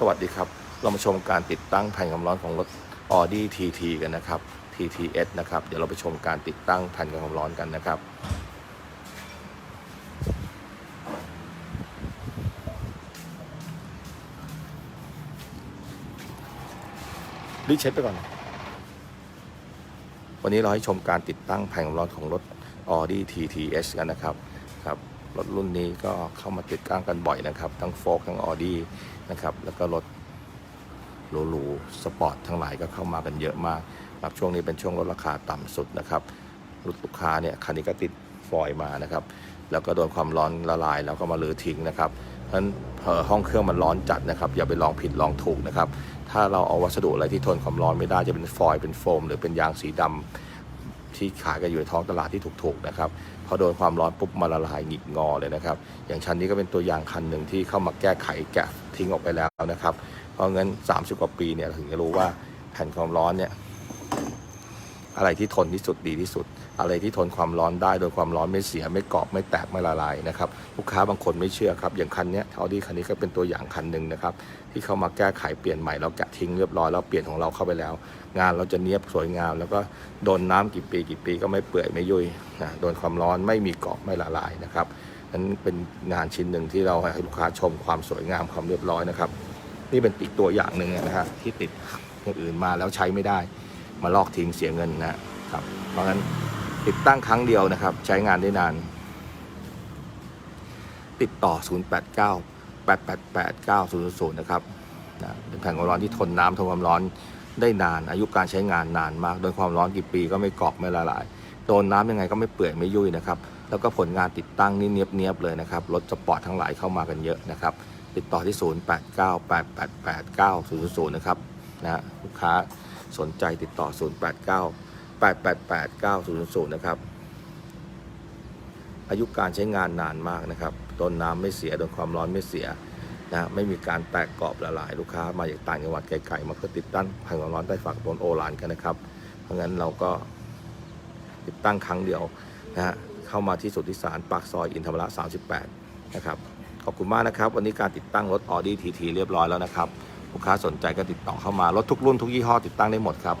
สวัสดีครับ เรามาชมการติดตั้งแผ่นความร้อนของรถ Audi TT กันนะครับ TTS นะครับ เดี๋ยวเราไปชมการติดตั้งแผ่นความร้อนกันนะครับ รีเช็ดไปก่อน วันนี้เราให้ชมการติดตั้งแผ่นความร้อนของรถ Audi TTS กันนะครับ ครับ รถรุ่นนี้ก็เข้ามาติดตั้งกันบ่อยนะครับ ทั้งโฟกทั้ง Audi นะครับ แล้วก็รถหรูๆสปอร์ตทั้งหลายก็เข้ามากันเยอะมากครับช่วงนี้เป็นช่วงลดราคาต่ำสุดนะครับรถลูกค้าเนี่ยคันนี้ก็ติดฟอยมานะครับ แล้วก็โดนความร้อนละลายแล้วก็มาลือทิ้งนะครับเพราะฉะนั้นห้องเครื่องมันร้อนจัดนะครับ อย่าไปลองผิดลองถูกนะครับ ถ้าเราเอาวัสดุอะไรที่ทนความร้อนไม่ได้จะเป็นฟอยล์เป็นโฟม หรือเป็นยางสีดำ ที่ขายกันอยู่ในท้องตลาดที่ถูกๆนะครับพอโดนความร้อนปุ๊บมาละลายหงิกงอเลยนะครับ อย่างชั้นนี้ก็เป็นตัวอย่างคันหนึ่งที่เข้ามาแก้ไขแกะทิ้งออกไปแล้วนะครับ เพราะงั้น 30 กว่าปีเนี่ยถึงจะรู้ว่าแผ่นความร้อนเนี่ย อะไรที่ทนที่สุดดีที่สุด อะไรที่ทนความร้อนได้โดยความร้อนไม่เสียไม่กรอบไม่แตกไม่ละลายนะครับลูกค้าบางคนไม่เชื่อครับอย่างคันเนี้ยเท่าที่คันนี้ก็เป็นตัวอย่างคันหนึ่งนะครับที่เข้ามาแก้ไขเปลี่ยนใหม่แล้วแกะทิ้งเรียบร้อยแล้วเปลี่ยนของเราเข้าไปแล้ว งานเราจะเนียบสวยงาม แล้วก็โดนน้ำกี่ปีกี่ปีก็ไม่เปื่อยไม่ยุ่ยนะโดนความร้อนไม่มีเกาะไม่ละลายนะครับนั้นเป็นงานชิ้นหนึ่งที่เราให้ลูกค้าชมความสวยงามความเรียบร้อยนะครับ นี่เป็นอีกตัวอย่างหนึ่งนะฮะที่ติดอย่างอื่นมาแล้วใช้ไม่ได้ มาลอกทิ้งเสียเงินนะครับ เพราะฉะนั้นติดตั้งครั้งเดียวนะครับ ใช้งานได้นาน ติดต่อ 089 888 9000 นะครับนะเป็นแผ่นความร้อนที่ทนน้ำทนความร้อนได้นาน อายุการใช้งานนานมากโดนความร้อนกี่ปีก็ไม่กรอบไม่ละลาย โดนน้ำยังไงก็ไม่เปื่อยไม่ยุ่ยนะครับ แล้วก็ผลงานติดตั้งนี่เนียบๆเลยนะครับ รถสปอร์ตทั้งหลายเข้ามากันเยอะนะครับ ติดต่อที่ 0898889000 นะครับนะลูกค้า สนใจติดต่อ 0898889000 นะครับ อายุการใช้งานนานมากนะครับโดนน้ำไม่เสียโดนความร้อนไม่เสียนะไม่มีการแตกกรอบละลายลูกค้ามาจากต่างจังหวัดไกลๆมาเพื่อติดตั้งแผ่นความร้อนใต้ฝากโดนโอลานกันนะครับ เพราะงั้นเราก็ติดตั้งครั้งเดียวนะฮะเข้ามาที่สุทธิสารปากซอยอินทรระ38 นะครับ ขอบคุณมากนะครับ วันนี้การติดตั้งรถ Audi TT เรียบร้อยแล้วนะครับ ลูกค้าสนใจก็ติดต่อเข้ามา รถทุกรุ่นทุกยี่ห้อติดตั้งได้หมดครับ